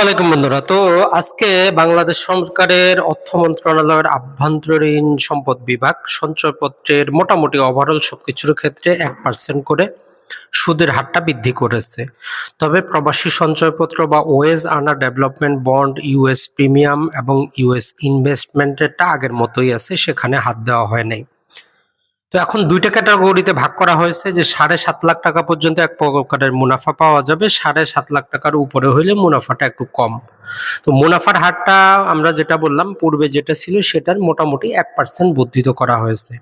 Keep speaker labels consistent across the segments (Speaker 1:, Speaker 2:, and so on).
Speaker 1: ওয়ালাইকুম বন্ধুরা। তো আজকে বাংলাদেশ সরকারের অর্থ মন্ত্রণালয়ের আভ্যন্তরীণ সম্পদ বিভাগ সঞ্চয়পত্রের মোটামুটি ওভারঅল সবকিছুর ক্ষেত্রে এক পার্সেন্ট করে সুদের হারটা বৃদ্ধি করেছে। তবে প্রবাসী সঞ্চয়পত্র বা wage earner development bond US premium এবং ইউএস ইনভেস্টমেন্টেরটা আগের মতোই আছে, সেখানে হাত দেওয়া হয় নাই। তো এখন দুইটা ক্যাটাগরিতে ভাগ করা হয়েছে যে সাড়ে সাত লাখ টাকা পর্যন্ত এক প্রকারের মুনাফা পাওয়া যাবে, সাড়ে সাত লাখ টাকার উপরে হইলে মুনাফাটা একটু কম। তো মুনাফার হারটা আমরা যেটা বললাম, পূর্বে যেটা ছিল সেটার মোটামুটি এক পার্সেন্ট বর্ধিত করা হয়েছে।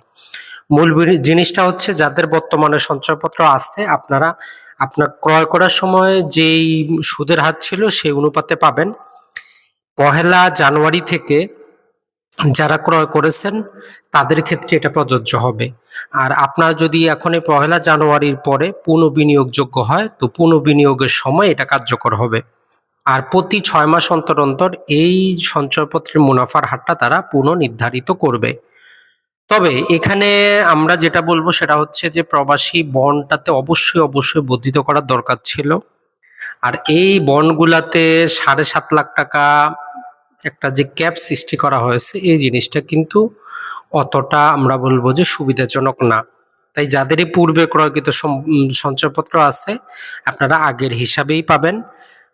Speaker 1: মূল জিনিসটা হচ্ছে যাদের বর্তমানে সঞ্চয়পত্র আছে, আপনারা আপনার ক্রয় করার সময় যেই সুদের হার ছিল সেই অনুপাতে পাবেন। পহেলা জানুয়ারি থেকে যারা ক্রয় করেছেন, তাদের ক্ষেত্রে এটা প্রযোজ্য হবে। আর আপনার যদি এখন পহেলা জানুয়ারির পরে পুনঃবিনিয়োগযোগ্য হয়, তো পুনঃবিনিয়োগের সময় এটা কার্যকর হবে। আর প্রতি ছয় মাস অন্তর অন্তর এই সঞ্চয়পত্রের মুনাফার হারটা তারা পুনঃনির্ধারিত করবে। তবে এখানে আমরা যেটা বলব সেটা হচ্ছে যে প্রবাসী বন্ডটাতে অবশ্যই অবশ্যই বর্ধিত করার দরকার ছিল। আর এই বন্ডগুলাতে সাড়ে সাত লাখ টাকা একটা যে ক্যাপ সৃষ্টি করা হয়েছে, এই জিনিসটা কিন্তু অতটা আমরা বলব যে সুবিধাজনক না। তাই যাদেরই পূর্বে ক্রয়কৃত সঞ্চয়পত্র আছে, আপনারা আগের হিসাবেই পাবেন।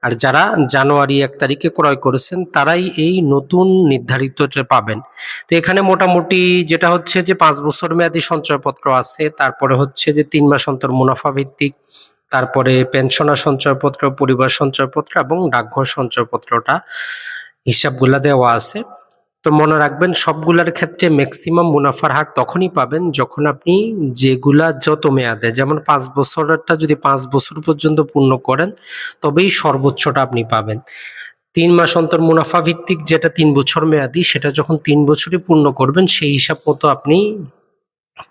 Speaker 1: আর যারা জানুয়ারি এক তারিখে ক্রয় করেছেন, তারাই এই নতুন নির্ধারিতটা পাবেন। তো এখানে মোটামুটি যেটা হচ্ছে যে পাঁচ বছর মেয়াদী সঞ্চয়পত্র আছে, তারপরে হচ্ছে যে তিন মাস অন্তর মুনাফা ভিত্তিক, তারপরে পেনশনার সঞ্চয়পত্র, পরিবার সঞ্চয়পত্র এবং ডাকঘর সঞ্চয়পত্রটা। হিসাবগুলা দেওয়া আছে। তো মনে রাখবেন সবগুলার ক্ষেত্রে ম্যাক্সিমাম মুনাফার হার তখনই পাবেন যখন আপনি যেগুলা যত মেয়াদে, যেমন পাঁচ বছরেরটা যদি পাঁচ বছর পর্যন্ত পূর্ণ করেন, তবেই সর্বোচ্চটা আপনি পাবেন। তিন মাস অন্তর মুনাফা ভিত্তিক যেটা তিন বছর মেয়াদি, সেটা যখন তিন বছরই পূর্ণ করবেন, সেই হিসাব মতো আপনি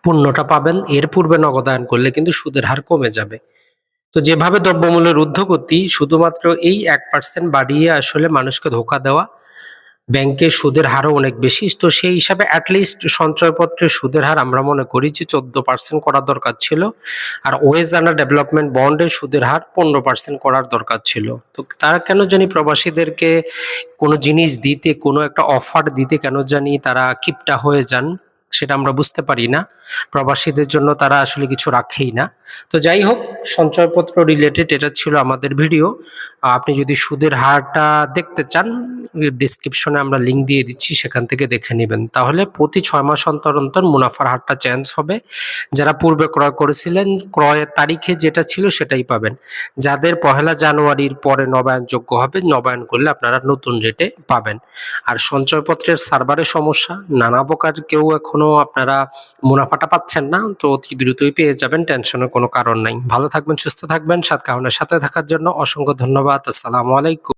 Speaker 1: পূর্ণটা পাবেন। এর পূর্বে নগদায়ন করলে কিন্তু সুদের হার কমে যাবে। তো যেভাবে দ্রব্যমূল্যের ঊর্ধ্বগতি শুধুমাত্র এই এক পার্সেন্ট বাড়িয়ে আসলে মানুষকে ধোকা দেওয়া, ব্যাংকের সুদের হারও অনেক বেশি, তো সেই হিসাবে অ্যাটলিস্ট সঞ্চয়পত্রের সুদের হার আমরা মনে করি যে চোদ্দ পার্সেন্ট করার দরকার ছিল, আর ওয়েজ আন্ডার ডেভেলপমেন্ট বন্ডের সুদের হার পনেরো পার্সেন্ট করার দরকার ছিল। তো তারা কেন জানি প্রবাসীদেরকে কোনো জিনিস দিতে, কোনো একটা অফার দিতে কেন জানি তারা কিপটা হয়ে যান, সেটা আমরা বুঝতে পারি না। প্রবাসীদের জন্য তারা আসলে কিছু রাখেই না। তো যাই হোক, সঞ্চয়পত্র রিলেটেড এটা ছিল আমাদের ভিডিও আপনি যদি সুদের হারটা দেখতে চান ডিসক্রিপশনে আমরা লিংক দিয়ে দিচ্ছি, সেখান থেকে দেখে নেবেন। তাহলে প্রতি ছয় মাস অন্তর অন্তর মুনাফার হারটা চেঞ্জ হবে। যারা পূর্বে ক্রয় করেছিলেন, ক্রয়ের তারিখে যেটা ছিল সেটাই পাবেন। যাদের পহেলা জানুয়ারির পরে নবায়নযোগ্য হবে, নবায়ন করলে আপনারা নতুন রেটে পাবেন। আর সঞ্চয়পত্রের সার্ভারের সমস্যা, নানা প্রকার কেউ এখনও আপনারা মুনাফাটা পাচ্ছেন না, তো অতি দ্রুতই পেয়ে যাবেন টেনশনের কোনো কারণ নাই। ভালো থাকবেন, সুস্থ থাকবেন, সাত কারণের সাথে থাকার জন্য অসংখ্য ধন্যবাদ। আসসালামু আলাইকুম।